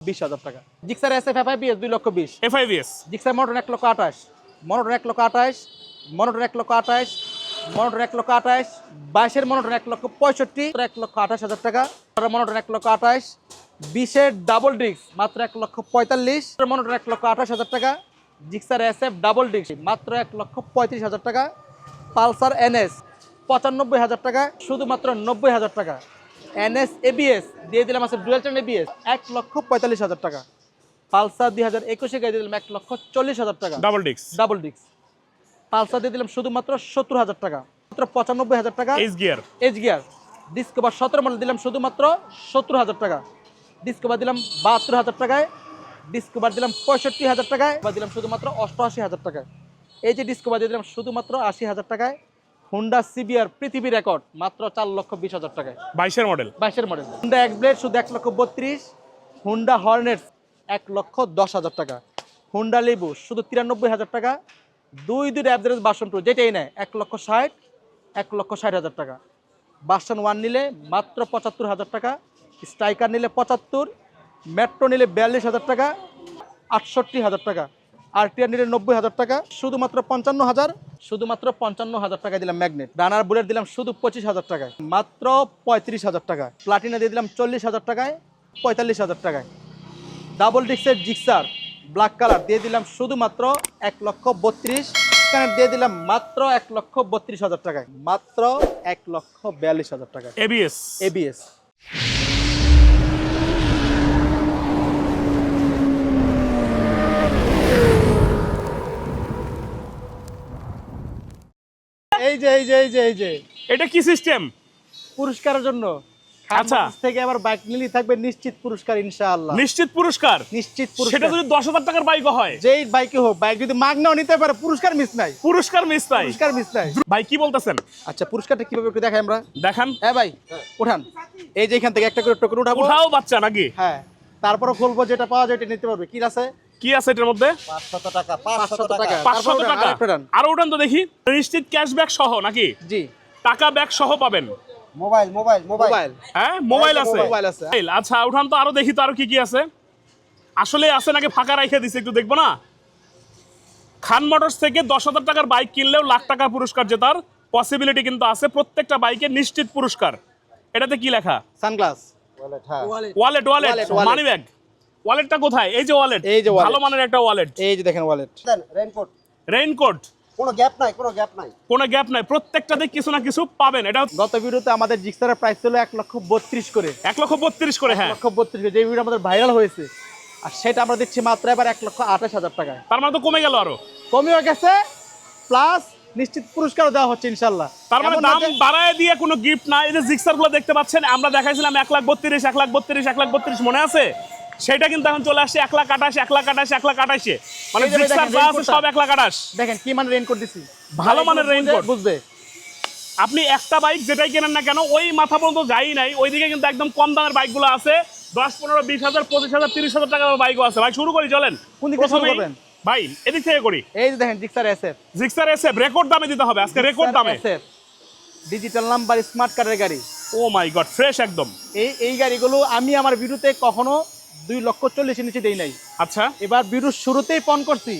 বিশ হাজার টাকা Gixxer S F F I BS দুই লক্ষ বিশ এফআইভিএস জিক্সার মোটর এক লক্ষ আঠাশ মনোটন এক লক্ষ আঠাশ মনোটন এক লক্ষ আঠাশ মনোটন এক লক্ষ আঠাশ বাইশের মনোটন এক লক্ষ পঁয়ষট্টি এক লক্ষ আঠাশ হাজার টাকা মনোটন এক লক্ষ আঠাশ বিশের ডাবল ডিস্ক মাত্র এক লক্ষ পঁয়তাল্লিশ মনোটন এক লক্ষ আঠাশ হাজার টাকা Gixxer S F double disc মাত্র এক লক্ষ পঁয়ত্রিশ হাজার টাকা পালসার এনএস পঁচানব্বই হাজার টাকা শুধুমাত্র নব্বই হাজার টাকা এনএস এবিএস দিয়ে দিলাম আছে ডুয়েল চ্যানেল এবিএস। এক লক্ষ পঁয়তাল্লিশ হাজার টাকা। পালসার দুই হাজার একুশে গাড়ি দিয়ে দিলাম এক লক্ষ চল্লিশ হাজার টাকা। ডাবল ডিক্স ডাবল ডিস্ক পালসার দিয়ে দিলাম শুধুমাত্র সত্তর হাজার টাকা। মাত্র পঁচানব্বই হাজার টাকা। H gear H gear Discover সতেরো মডেল দিলাম শুধুমাত্র সত্তর হাজার টাকা। ডিসকভার দিলাম বাহাত্তর হাজার টাকায়। ডিসকভার দিলাম পঁয়ষট্টি হাজার টাকায়। বা দিলাম শুধুমাত্র অষ্টআশি হাজার টাকায়। এই যে ডিসকভার দিয়ে দিলাম শুধুমাত্র আশি হাজার টাকায়। হুন্ডা সিবিআর পৃথিবী রেকর্ড মাত্র চার লক্ষ বিশ হাজার টাকায়। বাইশের মডেল। বাইশের মডেল। হুন্ডা এক্স ব্লেড শুধু এক লক্ষ বত্রিশ। হুন্ডা হর্নেটস এক লক্ষ দশ হাজার টাকা। হুন্ডা লেবু শুধু তিরানব্বই হাজার টাকা। দুই দুই অ্যাভারেজ বাসন টু যেটাই নেয় এক লক্ষ ষাট এক লক্ষ ষাট হাজার টাকা। বাসন ওয়ান নিলে মাত্র পঁচাত্তর হাজার টাকা। স্ট্রাইকার নিলে পঁচাত্তর মেট্রো নিলে বিয়াল্লিশ হাজার টাকা। আটষট্টি হাজার টাকা। আর টিআর নিলে নব্বই হাজার টাকা শুধুমাত্র পঞ্চান্ন হাজার। শুধুমাত্র পঞ্চান্ন হাজার টাকা দিলাম ম্যাগনেট। রানার বুলেট দিলাম শুধু পঁচিশ হাজার টাকায়। মাত্র পঁয়ত্রিশ হাজার টাকা প্লাটিনা দিয়ে দিলাম চল্লিশ হাজার টাকায় পঁয়তাল্লিশ হাজার টাকায়। ডাবল ডিক্সের জিক্সার ব্ল্যাক কালার দিয়ে দিলাম শুধুমাত্র এক লক্ষ বত্রিশ। স্ক্যানার দিয়ে দিলাম মাত্র এক লক্ষ বত্রিশ হাজার টাকায়। মাত্র এক লক্ষ বিয়াল্লিশ হাজার টাকায়। এবিএস এবিএস এই যে এই যে এই যে এই যে। এটা কি সিস্টেম পুরস্কারের জন্য। আচ্ছা। থেকে আবার বাইক নিলেই থাকবে নিশ্চিত পুরস্কার ইনশাআল্লাহ। নিশ্চিত পুরস্কার? নিশ্চিত সেটা যদি দশ হাজার টাকার বাইকও হয়? যেই বাইকে হোক বাইক যদি মাগনাও নিতে পারে পুরস্কার মিস নাই। পুরস্কার মিস তাই পুরস্কার মিস নাই। ভাই কি বলতেছেন? আচ্ছা পুরস্কারটা কীভাবে একটু দেখাই আমরা? দেখান। হ্যাঁ ভাই উঠান। এই যে এখান থেকে একটা করে টোকেন উঠাবো। উঠাও বাচ্চা নাকি? হ্যাঁ তারপরে খুলবো যেটা পাওয়া যায় এটা নিতে পারবে। কি আছে? কি আছে এটার মধ্যে? পাঁচশত টাকা পাঁচশত টাকা। পাঁচশো তারপরে উঠান, টাকা। আরেকটা উঠান। আরও উঠান তো দেখি নিশ্চিত ক্যাশব্যাক সহ নাকি? জি। টাকা ব্যাক সহ পাবেন। Mobile mobile mobile. হ্যাঁ মোবাইল আছে। মোবাইল আছে। আচ্ছা উঠান তো আরও দেখি তো আরও কি কি আছে। আসলে আছে নাকি ফাঁকা রাইখে দিছে একটু দেখব না? খান মোটরস থেকে দশ হাজার টাকার বাইক কিনলেও লাখ টাকা পুরস্কার জেতার পসিবিলিটি কিন্তু আছে। প্রত্যেকটা বাইকে নিশ্চিত পুরস্কার। এটাতে কি লেখা? সানগ্লাস ওয়ালেট হ্যাঁ। Wallet wallet. মানি ব্যাগ ওয়ালেটটা কোথায়? এই যে ওয়ালেট এই যে ভালো মানের একটা ওয়ালেট এই যে দেখেন ওয়ালেট দেন রেইনকোট রেইনকোট কোনো গ্যাপ নাই কোনো গ্যাপ নাই। কোনো গ্যাপ নাই। প্রত্যেকটাতে কিছু না কিছু পাবেন। এটা গত ভিডিওতে আমাদের জিক্সারের প্রাইস ছিল এক লক্ষ বত্রিশ করে। এক লক্ষ বত্রিশ করে এক হ্যাঁ লক্ষ বত্রিশ করে। যে ভিডিও আমাদের ভাইরাল হয়েছে আর সেটা আমরা দিচ্ছি মাত্র এবার এক লক্ষ আঠাশ হাজার টাকায়। তার মানে তো কমে গেল আরও। কমিও গেছে প্লাস নিশ্চিত পুরস্কারও দেওয়া হচ্ছে ইনশাল্লাহ তার মানে দাম বাড়ায় দিয়ে কোনো গিফট না এই যে জিক্সারগুলো দেখতে পাচ্ছেন আমরা দেখাইছিলাম এক লাখ বত্রিশ এক লাখ বত্রিশ এক লাখ বত্রিশ মনে আছে? সেটা কিন্তু এখন চলে আসছে এক লাখ আঠাশ এক লাখ আঠাশ এক লাখ আঠাশে। মানে। সব এক লাখ আঠাশ। দেখেন কি মানে রেইনকোট দিছি। ভালো মানের raincoat। বুঝবে। আপনি একটা বাইক যেটাই কেনেন না কেন ওই মাথা পর্যন্ত যাই নাই। ওইদিকে কিন্তু একদম কম দামের বাইকগুলো আছে। দশ পনেরো বিশ হাজার পঁচিশ হাজার তিরিশ হাজার টাকার বাইকও আছে। ভাই শুরু করি চলেন। কোন দিক শুরু করবেন? ভাই এদিক থেকে করি। এই যে দেখেন জিক্সার এসএফ জিক্সার এসে রেকর্ড দামে দিতে হবে। আজকে রেকর্ড দামে। এসএফ ডিজিটাল নাম্বার স্মার্ট কার্ডের গাড়ি। ও মাই গড ফ্রেশ একদম। এই এই গাড়িগুলো আমি আমার ভিডিওতে কখনো দুই লক্ষ চল্লিশের নিচে দেই নাই। আচ্ছা। এবার ভিডিওর শুরুতেই পণ করছি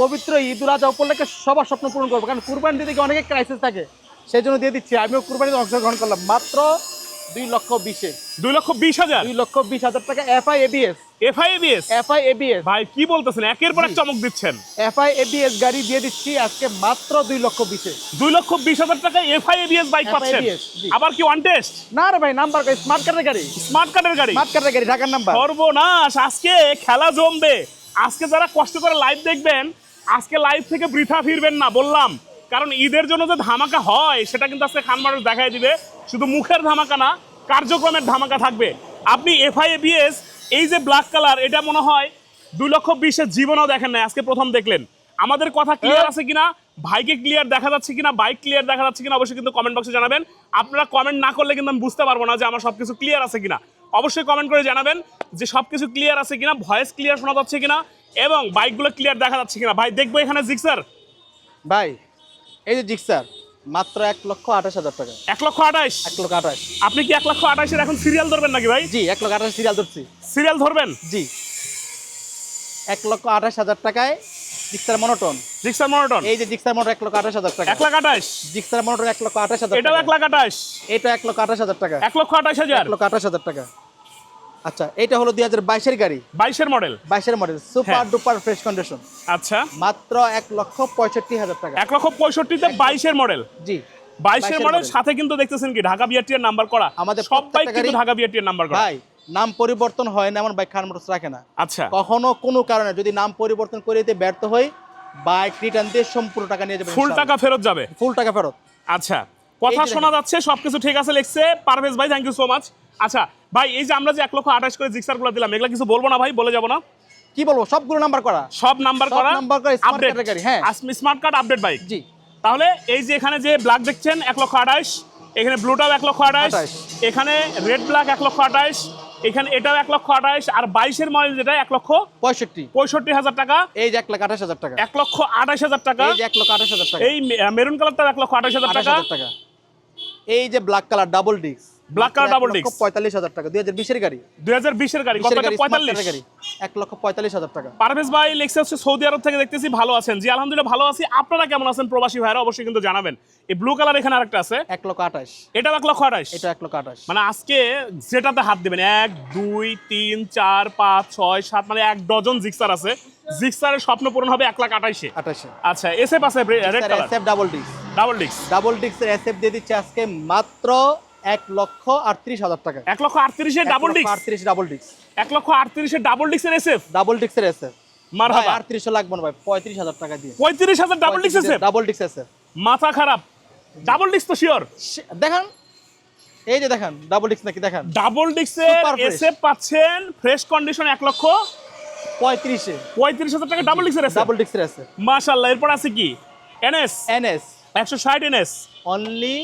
পবিত্র ঈদুল আজহা উপলক্ষে সবার স্বপ্ন পূরণ করব কারণ কুরবানি দিতে গিয়ে অনেকে ক্রাইসিস থাকে সেই জন্য দিয়ে দিচ্ছি আমিও কুরবানিতে অংশগ্রহণ করলাম মাত্র দুই লক্ষ বিশে। দুই লক্ষ বিশ হাজার। দুই লক্ষ বিশ হাজার টাকা এফআই এবিএস ভাই কি বলতেছেন? একের পর এক চমক দিচ্ছেন। গাড়ি দিয়ে দিচ্ছি আজকে মাত্র দুই লক্ষ বিশে দুই লক্ষ বিশ হাজার বাইক পাচ্ছেন। আবার কি ওয়ান টেস্ট না রে ভাই নাম্বার স্মার্ট কার্ডের গাড়ি। স্মার্ট কার্ডের গাড়ি? স্মার্ট কার্ডের গাড়ি ঢাকার নাম্বার সর্বনাশ আজকে খেলা জমবে। আজকে যারা কষ্ট করে লাইভ দেখবেন আজকে লাইভ থেকে বৃথা ফিরবেন না বললাম। কারণ ঈদের জন্য যে ধামাকা হয় সেটা কিন্তু আজকে খান মানুষ দেখাই দিবে। শুধু মুখের ধামাকা না কার্যক্রমের ধামাকা থাকবে। আপনি এফআই এবিএস এই যে ব্ল্যাক কালার এটা মনে হয় দুই লক্ষ বিশের জীবনেও দেখেন না আজকে প্রথম দেখলেন। আমাদের কথা ক্লিয়ার আছে কিনা? ভাইকে ক্লিয়ার দেখা যাচ্ছে কিনা? বাইক ক্লিয়ার দেখা যাচ্ছে কিনা? অবশ্যই কিন্তু কমেন্ট বক্সে জানাবেন। আপনারা কমেন্ট না করলে কিন্তু আমি বুঝতে পারব না যে আমার সবকিছু ক্লিয়ার আছে কিনা। অবশ্যই কমেন্ট করে জানাবেন যে সবকিছু ক্লিয়ার আছে কিনা ভয়েস ক্লিয়ার শোনা যাচ্ছে কিনা, এবং বাইকগুলো ক্লিয়ার দেখা যাচ্ছে কিনা। ভাই, দেখব এখানে জিক্সার ভাই, এই যে জিক্সার মাত্র এক লক্ষ আঠাশ হাজার টাকা এক লক্ষ আঠাশ এক লক্ষ আঠাশ আপনি কি এক লক্ষ আঠাশের এখন সিরিয়াল ধরবেন নাকি ভাই জি এক লক্ষ আঠাশ সিরিয়াল ধরছি সিরিয়াল ধরবেন জি এক লক্ষ আঠাশ হাজার টাকায় জিক্সার মনোটন জিক্সার মনোটন এই যে জিক্সার মোটর এক লক্ষ আঠাশ হাজার টাকা এক লাখ আঠাশ জিক্সার মোটর এক লক্ষ আঠাশ হাজার এটাও এক লাখ আঠাশ এটা এক লক্ষ আঠাশ হাজার টাকা এক লক্ষ আঠাশ হাজার এক লক্ষ আঠাশ হাজার টাকা আচ্ছা এটা হলো দুই হাজার বাইশের গাড়ি। বাইশের মডেল বাইশের মডেল সুপার হ্যাঁ। ডুপার ফ্রেশ কন্ডিশন আচ্ছা। মাত্র এক লক্ষ পঁয়ষট্টি হাজার টাকা। এক লক্ষ পঁয়ষট্টিতে বাইশের মডেল জি। বাইশের মডেল সাথে কিন্তু দেখতেছেন কি ঢাকা বিআরটির নাম্বার করা। আমাদের সব বাইক কিন্তু গাড়ি- ঢাকা বিআরটির নাম্বার করা। ভাই নাম পরিবর্তন হয় না এমন বাইক খান মোটরস রাখে না। আচ্ছা। কখনো কোনো কারণে যদি নাম পরিবর্তন করে দিতে ব্যর্থ হই বাইক রিটার্ন দিয়ে সম্পূর্ণ টাকা নিয়ে যাবে ফুল টাকা ফেরত যাবে? ফুল টাকা ফেরত। আচ্ছা। কথা শোনা যাচ্ছে সবকিছু ঠিক আছে লিখছে। পারভেজ ভাই থ্যাংক ইউ সো মাচ আচ্ছা ভাই এই যে আমরা যে এক লক্ষ আঠাশ করে জিক্সারগুলো দিলাম এগুলা কিছু বলব না ভাই? বলে যাব না? কি বলব? সবগুলো নাম্বার করা। সব নাম্বার করা। নাম্বার করা আপডেট হ্যাঁ। স্মার্ট কার্ড আপডেট বাইক জি। তাহলে এই যে এখানে যে ব্ল্যাক দেখছেন এক লক্ষ আঠাশ। এখানে ব্লুটাও এক লক্ষ আঠাশ। এখানে রেড ব্ল্যাক এক লক্ষ আঠাশ। এখানে এটাও এক লক্ষ আঠাশ। আর বাইশের মডেল যেটা এক লক্ষ পঁয়ষট্টি। পঁয়ষট্টি হাজার টাকা। এই যে এক লাখ আঠাশ হাজার টাকা। এক লক্ষ আঠাশ হাজার টাকা। এই যে এক লক্ষ আঠাশ হাজার টাকা। এই মেরুন কালারটাও এক লক্ষ আঠাশ হাজার টাকা। হাজার টাকা। এই যে black colour double disc color double disc। পঁয়তাল্লিশ হাজার টাকা দুই হাজার বিশের গাড়ি। দুই হাজার বিশের গাড়ি কত টাকা? গাড়ি smart পঁয়তাল্লিশ। card এর গাড়ি। এক লক্ষ পঁয়তাল্লিশ হাজার টাকা। পারভেজ ভাই হচ্ছে সৌদি আরব থেকে দেখতেছি ভালো আছেন? জি আলহামদুলিল্লাহ ভালো আছি। আপনারা কেমন আছেন প্রবাসী ভাইরা অবশ্যই কিন্তু জানাবেন। এই ব্লু কালার এখানে আরেকটা আছে। এক লক্ষ আঠাশ। এটাও এক লক্ষ আঠাশ? এটা এক লক্ষ আঠাশ। মানে আজকে যেটাতে হাত দিবেন এক দুই তিন চার পাঁচ ছয় সাত মানে এক ডজন জিক্সার আছে। জিক্সারের স্বপ্ন পূরণ হবে এক লাখ আঠাইশে। আঠাশে আচ্ছা এসএফ আছে red colour SF double disc double ডিক্স ডাবল ডিস্কের এসএফ দিয়ে দিচ্ছে আজকে মাত্র এক লক্ষ আটত্রিশ হাজার টাকা। এক লক্ষ আটত্রিশে ডাবল ডিক্স আটত্রিশ ডাবল ডিস্ক এক লক্ষ আটত্রিশে ডাবল ডিক্সের এসএফ ডাবল ডিস্কের এসএফ মার ভাই আটত্রিশশো লাগবে না ভাই পঁয়ত্রিশ হাজার টাকা দিয়ে। পঁয়ত্রিশ হাজার ডাবল ডিক্স এসএফ ডাবল ডিস্ক এসএফ মাথা খারাপ। ডাবল ডিক্স তো শিওর দেখান। এই যে দেখেন ডাবল ডিস্ক নাকি দেখেন। ডাবল ডিক্সের Super fresh। এসএফ পাচ্ছেন ফ্রেশ কন্ডিশন এক লক্ষ। পঁয়ত্রিশে। পঁয়ত্রিশ হাজার টাকা ডাবল ডিক্সের এসএফ ডাবল ডিস্কের এসএফ মাশাআল্লাহ এরপর আছে কি? এনএস এনএস একশো ষাট এনএস অনলি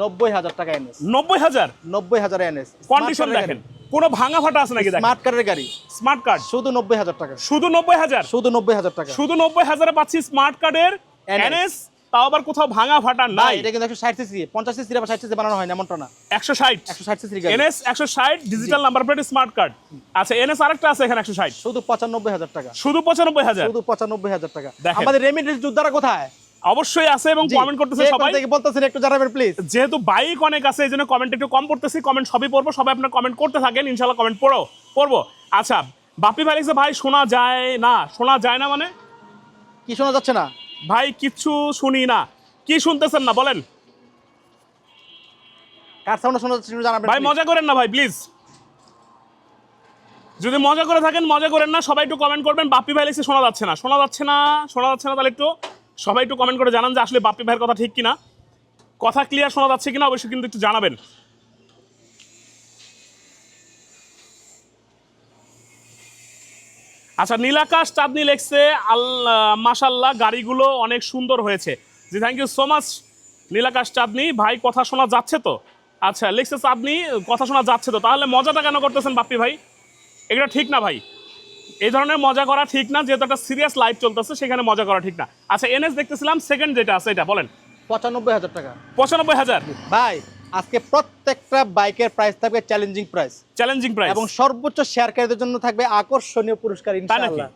নব্বই হাজার টাকা এনএস নব্বই হাজার? নব্বই হাজার এনএস কন্ডিশন দেখেন। কোনো ভাঙা ফাটা আছে নাকি স্মার্ট কার্ডের গাড়ি। স্মার্ট কার্ড শুধু নব্বই হাজার টাকা। শুধু নব্বই হাজার? শুধু নব্বই হাজার টাকা। শুধু নব্বই হাজারে পাচ্ছি স্মার্ট কার্ডের এনএস তাও আবার কোথাও ভাঙা ফাটা নাই। এটা কিন্তু একশো ষাট সিসি পঞ্চাশ সিসি বা ষাট সিসি বানানো হয় না এমনটা না। একশো ষাট। একশো ষাট সিসির গাড়ি। এনএস একশো ষাট digital number plate smart card আচ্ছা এনএস আরেকটা আছে এখানে একশো ষাট। শুধু পঁচানব্বই হাজার টাকা। শুধু পঁচানব্বই হাজার। শুধু পঁচানব্বই হাজার টাকা। দেখেন। আমাদের রেমিটেন্স যোদ্ধারা কোথায়? অবশ্যই আছে এবং কমেন্ট করতেছে সবাই। থেকে বলতেছেন একটু জানাবেন প্লিজ যেহেতু বাইক অনেক আছে এই জন্য কমেন্ট একটু কম পড়তেছি কমেন্ট সবই পড়ব সবাই আপনার কমেন্ট করতে থাকেন ইনশাল্লাহ কমেন্ট পড়ো পড়ব। আচ্ছা বাপি ভাই ভাই শোনা যায় না। শোনা যায় না মানে? কি শোনা যাচ্ছে না? ভাই কিচ্ছু শুনি না। কি শুনতেছেন না বলেন। কার সাউন্ড শোনা জানাবেন ভাই মজা করেন না ভাই প্লিজ যদি মজা করে থাকেন মজা করেন না সবাই একটু কমেন্ট করবেন। বাপ্পি ভাই লিখছে শোনা যাচ্ছে না। শোনা যাচ্ছে না শোনা যাচ্ছে না তাহলে একটু সবাই একটু কমেন্ট করে জানান যে আসলে বাপ্পি ভাইয়ের কথা ঠিক কিনা। কথা ক্লিয়ার শোনা যাচ্ছে কিনা অবশ্যই কিন্তু একটু জানাবেন। আচ্ছা নীলাকাশ চাঁদনি লেখছে আল্লাহ মাশাল্লাহ গাড়িগুলো অনেক সুন্দর হয়েছে। জি thank you so much Nilakash Chandni. ভাই কথা শোনা যাচ্ছে তো? আচ্ছা লেখছে চাঁদনি কথা শোনা যাচ্ছে তো? তাহলে মজাটা কেন করতেছেন বাপ্পি ভাই? এগুলো ঠিক না ভাই? এই ধরনের মজা করা ঠিক না যেহেতু একটা সিরিয়াস লাইফ চলতেছে সেখানে মজা করা ঠিক না। আচ্ছা এনএস দেখতেছিলাম সেকেন্ড যেটা আছে এটা বলেন। পঁচানব্বই হাজার টাকা। পঁচানব্বই হাজার? ভাই আজকে প্রত্যেকটা বাইকের প্রাইস থাকবে চ্যালেঞ্জিং প্রাইস চ্যালেঞ্জিং প্রাইস এবং সর্বোচ্চ শেয়ারকারীদের জন্য থাকবে আকর্ষণীয় পুরস্কার ইনশাআল্লাহ।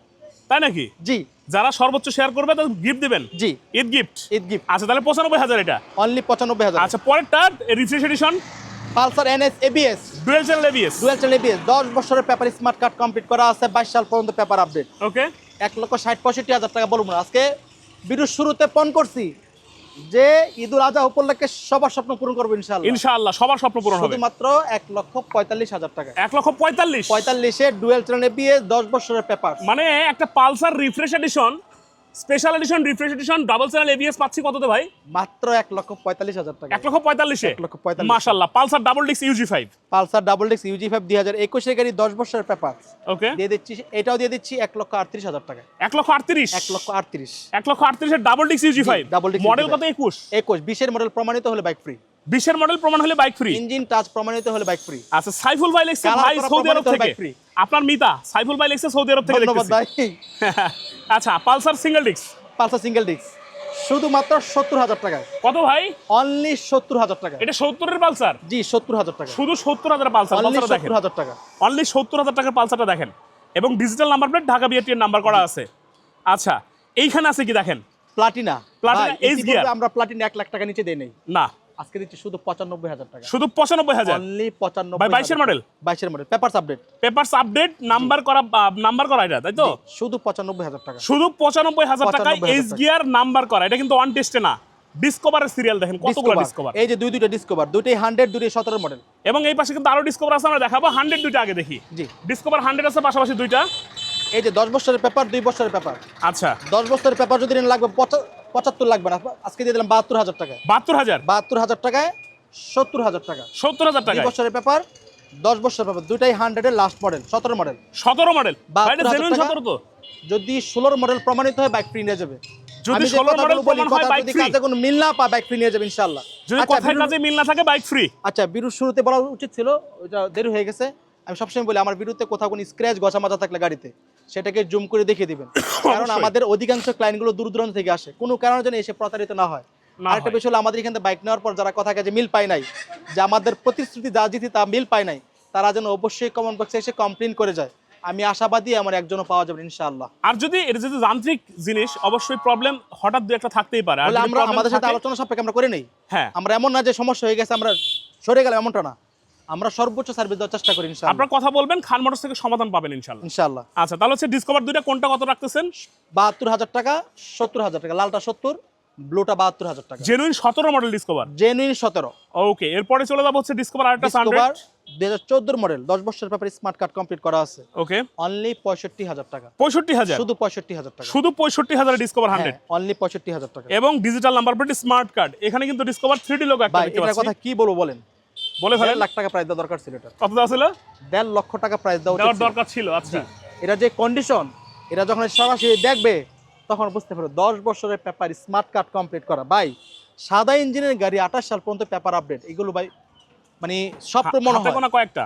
তাই নাকি? জি। যারা সর্বোচ্চ শেয়ার করবে তাদের গিফট দিবেন? জি। ঈদ গিফট ঈদ গিফট আচ্ছা তাহলে পঁচানব্বই হাজার এটা। অনলি পঁচানব্বই হাজার। আচ্ছা পরেরটা refresh edition Pulsar NS ABS dual channel ABS dual channel ABS দশ বছরের পেপার স্মার্ট কার্ড কমপ্লিট করা আছে বাইশ সাল পর্যন্ত পেপার আপডেট ওকে এক লক্ষ ষাট পঁয়ষট্টি হাজার টাকা বলব না। আজকে ভিডিওর শুরুতে পণ করছি। যে ঈদুল আজহা উপলক্ষে সবার স্বপ্ন পূরণ করব ইনশাল্লাহ ইনশাআল্লাহ সবার স্বপ্ন পূরণ হবে। শুধুমাত্র এক লক্ষ পঁয়তাল্লিশ হাজার টাকা। এক লক্ষ পঁয়তাল্লিশ? পঁয়তাল্লিশে ডুয়েল ট্রেনে এবিএস দশ বছরের পেপার। মানে একটা Pulsar refresh edition special edition refresh edition double channel ABS পাচ্ছি কততে ভাই? মাত্র এক লক্ষ পঁয়তাল্লিশ হাজার টাকা। এক লক্ষ পঁয়তাল্লিশে এক লক্ষ পঁয়তাল্লিশ। মাশাল্লাহ পালসার ডাবল ডিক্স ইউজি ফাইভ পালসার ডাবল ডিক্স ইউজি ফাইভ দুই হাজার একুশের গাড়ি দশ বছরের পেপার। ওকে দিয়ে দিচ্ছি এটাও দিয়ে দিচ্ছি এক লক্ষ আটত্রিশ হাজার টাকা। এক লক্ষ আটত্রিশ? এক লক্ষ আটত্রিশ। এক লক্ষ আটত্রিশের ডাবল ডিক্স UG five double disc model UG5 কত একুশ? একুশ বিশের মডেল প্রমাণিত হলে বাইক ফ্রি বিশের মডেল প্রমাণ হলে বাইক ফ্রি ইঞ্জিন টাচ প্রমাণিত হলে বাইক ফ্রি আচ্ছা সাইফুল ভাই লেখছে ভাই সৌদি আরব থেকে। free। আপনার মিতা সাইফুল ভাই লেখছে সৌদি আরব থেকে ধন্যবাদ ভাই। আচ্ছা পালসার সিঙ্গেল ডিক্স পালসার সিঙ্গেল ডিস্ক শুধুমাত্র সত্তর হাজার টাকায়। কত ভাই? অনলি সত্তর হাজার টাকা এটা সত্তরের পালসার? জি সত্তর হাজার টাকা শুধু সত্তর হাজার পালসার সত্তর হাজার টাকা অনলি সত্তর হাজার টাকার পালসারটা দেখেন। এবং ডিজিটাল নাম্বার প্লেট ঢাকা বিআরটির নাম্বার করা আছে। আচ্ছা এইখানে আছে কি দেখেন? প্লাটিনা প্লাটিনা Ace আমরা প্লাটিনা এক লাখ টাকা নিচে দেই নাই। না। আজকে দিচ্ছি শুধু পঁচানব্বই হাজার টাকা। শুধু পঁচানব্বই হাজার? অনলি পঁচানব্বই ভাই, 22 এর model? বাইশের model papers update papers update number করা নাম্বার করা এটা তাই তো? শুধু পঁচানব্বই হাজার টাকা। শুধু পঁচানব্বই হাজার টাকায় 95,000 এইচ গিয়ার নাম্বার করা এটা কিন্তু অন টেস্টে না। ডিসকভারের সিরিয়াল দেখেন কতগুলো ডিসকভার এই যে দুই দুইটা ডিসকভার দুইটাই হান্ড্রেড দুইটাই সতেরো মডেল এবং এই পাশে কিন্তু আরও ডিসকভার আছে আমরা দেখাবো। হান্ড্রেড দুইটা আগে দেখি। জি। ডিসকভার হান্ড্রেড আছে পাশাপাশি দুইটা। এই যে দশ বছরের পেপার দুই বছরের পেপার আচ্ছা। দশ বছরের পেপার যদি লাগবে পঁচাত্তর লাগবে না। আজকে দিয়ে দিলাম বাহাত্তর হাজার টাকা বাহাত্তর হাজার? বাহাত্তর হাজার টাকায় সত্তর হাজার টাকা। সত্তর হাজার টাকা বছরের পেপার দশ বছরের পেপার দুইটাই হান্ড্রেডের লাস্ট মডেল সতেরো মডেল সতেরো মডেল। সতেরো তো? যদি ষোলোর মডেল প্রমাণিত হয় বাইক ফ্রি নিয়ে যাবে। যদি আমি যে 16 কথাগুলো model বলি, প্রমাণ হয়, কথা bike কাজে কোনো মিল না পায় বাইক ফ্রি নিয়ে যাবে ইনশাল্লাহ যদি আচ্ছা, কথায় কাজে মিল না থাকে বাইক ফ্রি আচ্ছা বিরুর শুরুতে বলা উচিত ছিল ওইটা দেরি হয়ে গেছে। আমি সবসময় বলি আমার বিরুদ্ধে কোথাও কোনো স্ক্র্যাচ গছা মাজা থাকলে গাড়িতে। সেটাকে জুম করে দেখিয়ে দিবেন। কারণ আমাদের অধিকাংশ ক্লায়েন্টগুলো দূর দূরান্ত থেকে আসে। কোনো কারণে যেন এসে প্রতারিত না হয়। আরেকটা বিষয় হলো আমাদের এখান বাইক নেওয়ার পর যারা কথা কাজে মিল পায় নাই যে আমাদের প্রতিশ্রুতি যা জিতি তা মিল পায় নাই তারা যেন অবশ্যই কমেন্ট বক্সে এসে কমপ্লেন করে যায়। আমি আশাবাদী আমার একজনও পাওয়া যাবে ইনশাআল্লাহ। আর যদি এটা যদি যান্ত্রিক জিনিস অবশ্যই প্রবলেম হঠাৎ দু একটা থাকতেই পারে। আমরা আমাদের সাথে আলোচনা সাপেক্ষে আমরা করে নেই। হ্যাঁ। আমরা এমন না যে সমস্যা হয়ে গেছে আমরা সরে গেলাম এমনটা না। আমরা সর্বোচ্চ সার্ভিস দেওয়ার চেষ্টা করি ইনশাআল্লাহ। আপনার কথা বলবেন খান মোটরস থেকে সমাধান পাবেন ইনশাল্লাহ ইনশাআল্লাহ। আচ্ছা তাহলে হচ্ছে ডিসকভার দুইটা কোনটা কত রাখতেছেন? বাহাত্তর হাজার টাকা সত্তর হাজার টাকা লালটা সত্তর ব্লুটা বাহাত্তর হাজার টাকা। জেনুইন সতেরো মডেল ডিসকভার জেনুইন সতেরো। ওকে এরপরে চলে যাব হচ্ছে ডিসকভার আরেকটা ডিসকভার দুই হাজার চোদ্দোর মডেল দশ বছরের ব্যাপারে স্মার্ট কার্ড কমপ্লিট করা আছে। ওকে অনলি পঁয়ষট্টি হাজার টাকা। পঁয়ষট্টি হাজার? শুধু পঁয়ষট্টি হাজার টাকা। শুধু পঁয়ষট্টি হাজার ডিসকভার হান্ড্রেড অনলি পঁয়ষট্টি হাজার টাকা। এবং digital number plate smart card এখানে কিন্তু ডিসকভার থ্রি ডি লোক একটা কথা কি বলব বলেন? বলে ফেলেন? লাখ টাকা প্রাইস দেওয়া দরকার ছিল এটা। কত দেওয়া ছিল? দেড় লক্ষ টাকা প্রাইস দেওয়া দরকার ছিল আচ্ছা। এটা যে কন্ডিশন এটা যখন সরাসরি দেখবে তখন বুঝতে পারবে দশ বছরের পেপার স্মার্ট কার্ড কমপ্লিট করা। ভাই সাদা ইঞ্জিনের গাড়ি আঠাশ সাল পর্যন্ত পেপার আপডেট এগুলো ভাই মানে স্বপ্ন মনে হয়। কয়েকটা।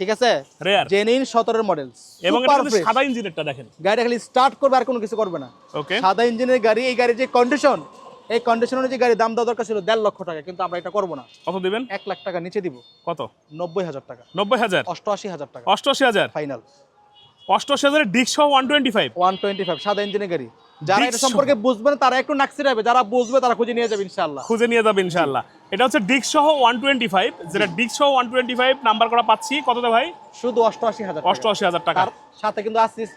ঠিক আছে? রেয়ার জেনুইন সতেরোর মডেল এবং এটা কিন্তু সাদা ইঞ্জিনেরটা দেখেন। গাড়িটা খালি স্টার্ট করবে আর কোনো কিছু করবে না। ওকে সাদা ইঞ্জিনের গাড়ি এই গাড়ির যে কন্ডিশন এই কন্ডিশন অনুযায়ী গাড়ির দাম দেওয়া দরকার ছিল দেড় লক্ষ টাকা কিন্তু আমরা এটা করব না। কত দিবেন? এক লাখ টাকা নিচে দিব। কত? নব্বই হাজার টাকা। নব্বই হাজার? অষ্টআশি হাজার টাকা। অষ্টআশি হাজার? ফাইনাল অষ্টআশি হাজারের ডিক সহ one twenty five one twenty five সাদা ইঞ্জিনের গাড়ি। যারা এটা সম্পর্কে বুঝবে না তারা একটু নাকসি রাখবে যারা বুঝবে তারা খুঁজে নিয়ে যাবে ইনশাআল্লাহ। খুঁজে নিয়ে যাবে ইনশাআল্লাহ। এটা হচ্ছে ডিক সহ ওয়ান টোয়েন্টি ফাইভ যেটা ডিক সহ ওয়ান টোয়েন্টি ফাইভ নাম্বার করা পাচ্ছি? কততে ভাই? শুধু অষ্টআশি হাজার টাকা। অষ্টআশি হাজার টাকা। সাথে কিন্তু আসছিস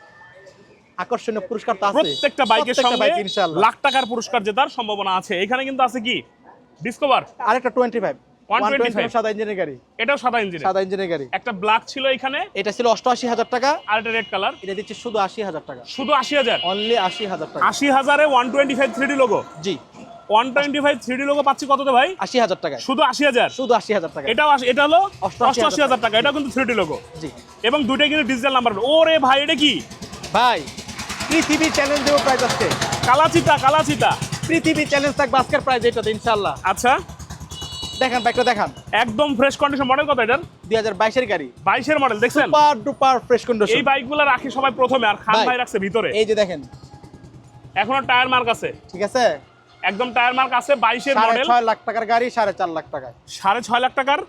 আকর্ষণীয় পুরস্কার তো আছে প্রত্যেকটা বাইকের সঙ্গে ইনশাআল্লাহ। লাখ টাকার পুরস্কার জেতার সম্ভাবনা আছে। এখানে কিন্তু আছে কি? ডিসকভার আরেকটা টোয়েন্টি ফাইভ 125 সাদা ইঞ্জিনের গাড়ি। এটাও সাদা ইঞ্জিন সাদা ইঞ্জিনের গাড়ি। একটা ব্ল্যাক ছিল এখানে। এটা ছিল অষ্টআশি হাজার টাকা। আর একটা রেড কালার এটা দিচ্ছে শুধু আশি হাজার টাকা। শুধু আশি হাজার? অনলি আশি হাজার টাকা। আশি হাজারে one twenty five three logo জি। One twenty five three logo পাচ্ছি কততে ভাই? আশি হাজার টাকা শুধু আশি হাজার? শুধু আশি হাজার টাকা এটাও এটা হলো 88,000 অষ্টআশি হাজার টাকা। এটাও কিন্তু থ্রি লোগো জি। এবং দুইটাই কিন্তু ডিজিটাল নাম্বার ওরে ভাই এটা কি? ভাই পৃথিবী চ্যালেঞ্জ দেবো প্রাইজ আজকে। কালাচিতা কালাচিতা। পৃথিবী চ্যালেঞ্জ থাকবে আজকের প্রাইজ এটাতে ইনশাল্লাহ আচ্ছা। দেখেন বাইকটা দেখান। একদম ফ্রেশ কন্ডিশন মডেল কত এটার? দুই হাজার বাইশের গাড়ি। বাইশের মডেল দেখছেন? সুপার ডুপার ফ্রেশ কন্ডিশন এই বাইকগুলো রাখি সবাই প্রথমে আর খান ভাই, রাখছে ভিতরে। এই যে দেখেন। এখনও টায়ার মার্ক আছে। ঠিক আছে? একদম টায়ার মার্ক আছে বাইশের মডেল ছয় লাখ টাকার গাড়ি সাড়ে চার লাখ টাকায়। সাড়ে ছয় লাখ টাকার?